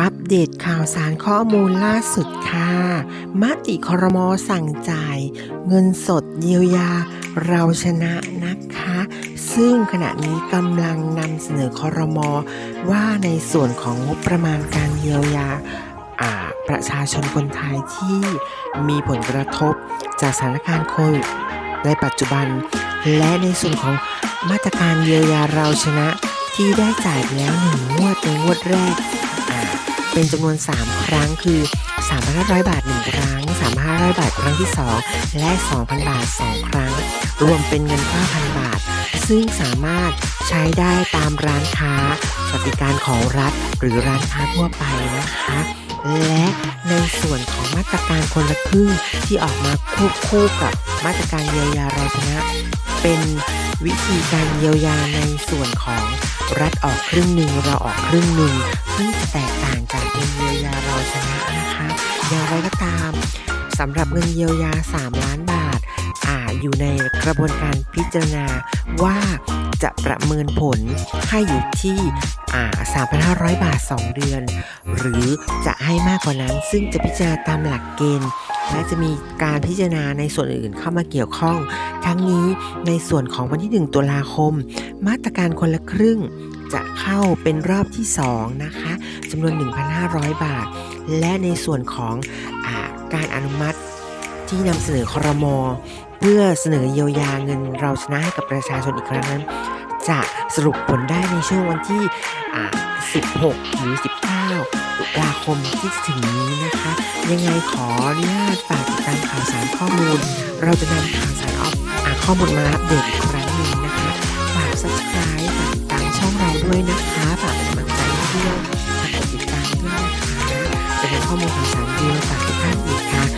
อัปเดตข่าวสารข้อมูลล่าสุดค่ะมติครมสั่งจ่าย เงินสดเยียวยา เราชนะนะคะ ซึ่งขณะนี้กำลังนำเสนอครมว่าในส่วนของงบประมาณการเยียวยาประชาชนคนไทยที่มีผลกระทบจากสถานการณ์โควิดในปัจจุบัน และในส่วนของมาตรการเยียวยาเราชนะที่ได้จ่ายแล้วหนึ่งงวดในงวดแรก เป็นจำนวน 3 ครั้งคือ 3,500 บาท 1 ครั้ง 3,500 บาท ครั้งที่ 2 และ 2,000 บาท 2 ครั้ง รวมเป็นเงิน 9,000 บาท ซึ่งสามารถใช้ได้ตามร้านค้า สวัสดิการของรัฐ หรือร้านค้าทั่วไปนะคะ และในส่วนของมาตรการคนละครึ่งที่ออกมาควบคู่กับมาตรการเยียวยาราชนะ เป็นวิธีการเยียวยาในส่วนของรัฐออกครึ่งหนึ่งเราออกครึ่งหนึ่งซึ่งแตกต่าง วยานะนะคะอย่างไรก็ตามสำหรับเงินเยียวยา 3 ล้านบาทอ่าอยู่ในกระบวนการพิจารณาว่าจะประเมินผลให้อยู่ที่อ่า3,500 บาท 2 เดือน หรือจะให้มากกว่านั้นซึ่งจะพิจารณาตามหลักเกณฑ์และจะมีการพิจารณาในส่วนอื่นเข้ามาเกี่ยวข้อง ทั้งนี้ในส่วนของวันที่ 1 ตุลาคม มาตรการคนละครึ่ง จะเข้าเป็นรอบที่ 2 นะคะจำนวน 1,500 บาท และในส่วนของอการอนุมัติที่นำเสนอครมอเพื่อเสนอเยียวยาเงินเราชนะให้กับประชาชนอีกครั้งนั้น จะสรุปผลได้ในช่วงวันที่ 16 หรือ 19 ตุลาคมที่ถึงนี้นะคะ ยังไงขออนุญาตฝากติดตามข่าวสารข้อมูล เราจะนำข่าวสารออกอข้อมูลมาอัปเดตอีกครั้งหนึ่งนะคะ ฝาก subscribe ฝาก ด้วยนะคะฝากเป็นกำลังใจให้ด้วยฝากกดติดตามด้วยนะคะจะเห็นข้อมูลข่าวสารดีฝากทุกท่านอีกค่ะ